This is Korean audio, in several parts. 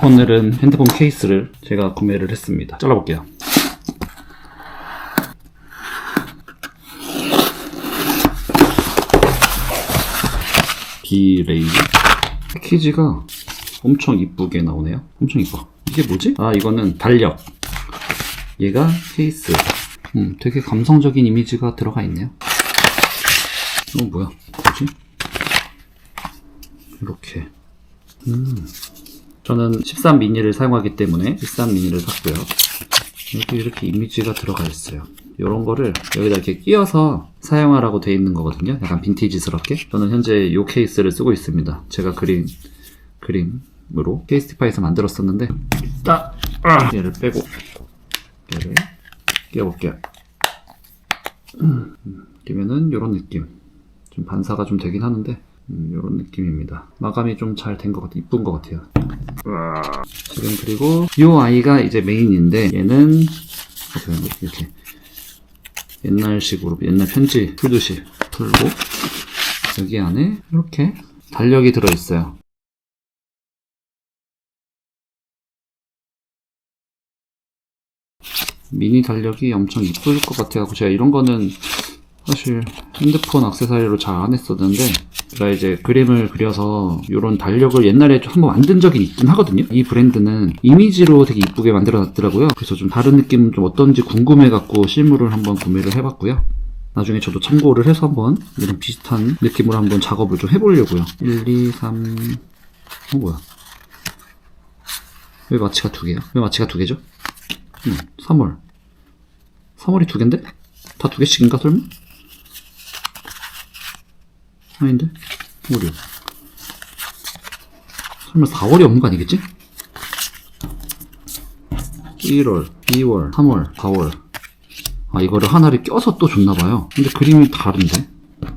오늘은 핸드폰 케이스를 제가 구매를 했습니다. 잘라볼게요. 비레이즈 패키지가 엄청 이쁘게 나오네요. 엄청 이뻐. 이게 뭐지? 아 이거는 달력. 얘가 케이스. 음, 되게 감성적인 이미지가 들어가 있네요. 어 뭐야? 뭐지? 이렇게. 음. 저는 13 미니를 사용하기 때문에 13 미니를 샀고요. 여기 이렇게 이미지가 들어가 있어요. 이런 거를 여기다 이렇게 끼워서 사용하라고 돼 있는 거거든요. 약간 빈티지스럽게. 저는 현재 이 케이스를 쓰고 있습니다. 제가 그린 그림으로 케이스티파이에서 만들었었는데 딱 아, 얘를 빼고 얘를 끼워볼게요. 음, 끼면은 이런 느낌. 좀 반사가 좀 되긴 하는데 음, 이런 느낌입니다. 마감이 좀 잘 된 것 같아요. 이쁜 것 같아요. 지금 그리고 이 아이가 이제 메인인데 얘는? 이렇게 옛날식으로 옛날 편지 풀듯이 풀고 여기 안에 이렇게 달력이 들어있어요. 미니 달력이 엄청 이쁠 것 같아요. 제가 이런 거는 사실 핸드폰 액세서리로 잘 안 했었는데 제가 이제 그림을 그려서 이런 달력을 옛날에 좀 한번 만든 적이 있긴 하거든요. 이 브랜드는 이미지로 되게 이쁘게 만들어 놨더라고요. 그래서 좀 다른 느낌 좀 어떤지 궁금해 갖고 실물을 한번 구매를 해봤고요. 나중에 저도 참고를 해서 한번 이런 비슷한 느낌으로 한번 작업을 좀 해보려고요. 1, 2, 3, 어 뭐야? 왜 마취가 두 개야? 왜 마취가 두 개죠? 음, 3월. 3월이 두 개인데? 다 두 개씩인가 설마? 아닌데? 5, 6. 설마 4월이 없는 거 아니겠지? 1월, 2월, 3월, 4월. 아, 이거를 하나를 껴서 또 줬나봐요. 근데 그림이 다른데?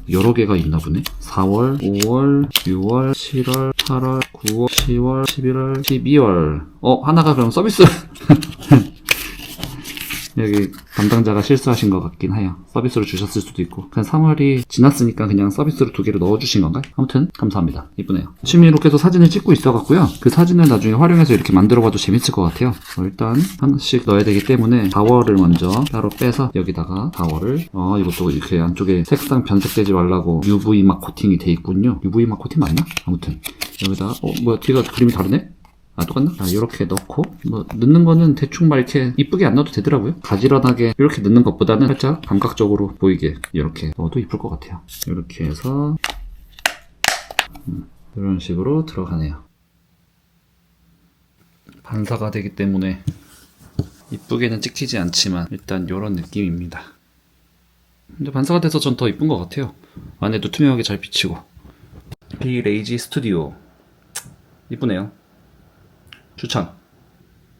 여러 개가 있나 보네. 4월, 5월, 6월, 7월, 8월, 9월, 10월, 11월, 12월. 어, 하나가 그럼 서비스. 여기 담당자가 실수하신 것 같긴 해요. 서비스로 주셨을 수도 있고. 그냥 3월이 지났으니까 그냥 서비스로 두 개를 넣어주신 건가요? 아무튼 감사합니다. 이쁘네요. 취미로 계속 사진을 찍고 있어갖고요. 그 사진을 나중에 활용해서 이렇게 만들어봐도 재밌을 것 같아요. 어, 일단 하나씩 넣어야 되기 때문에 4월을 먼저 따로 빼서 여기다가 4월을 어 이것도 이렇게 안쪽에 색상 변색되지 말라고 UV 막 코팅이 돼 있군요. UV 막 코팅 맞나? 아무튼 여기다가 어 뭐야 뒤가 그림이 다르네? 아 똑같나? 아 이렇게 넣고. 뭐 넣는 거는 대충 막 이렇게 이쁘게 안 넣어도 되더라고요. 가지런하게 이렇게 넣는 것보다는 살짝 감각적으로 보이게 이렇게 넣어도 이쁠 것 같아요. 이렇게 해서 음, 이런 식으로 들어가네요. 반사가 되기 때문에 이쁘게는 찍히지 않지만 일단 이런 느낌입니다. 근데 반사가 돼서 전 더 이쁜 것 같아요. 안에도 투명하게 잘 비치고. 비 레이지 스튜디오. 이쁘네요 추천.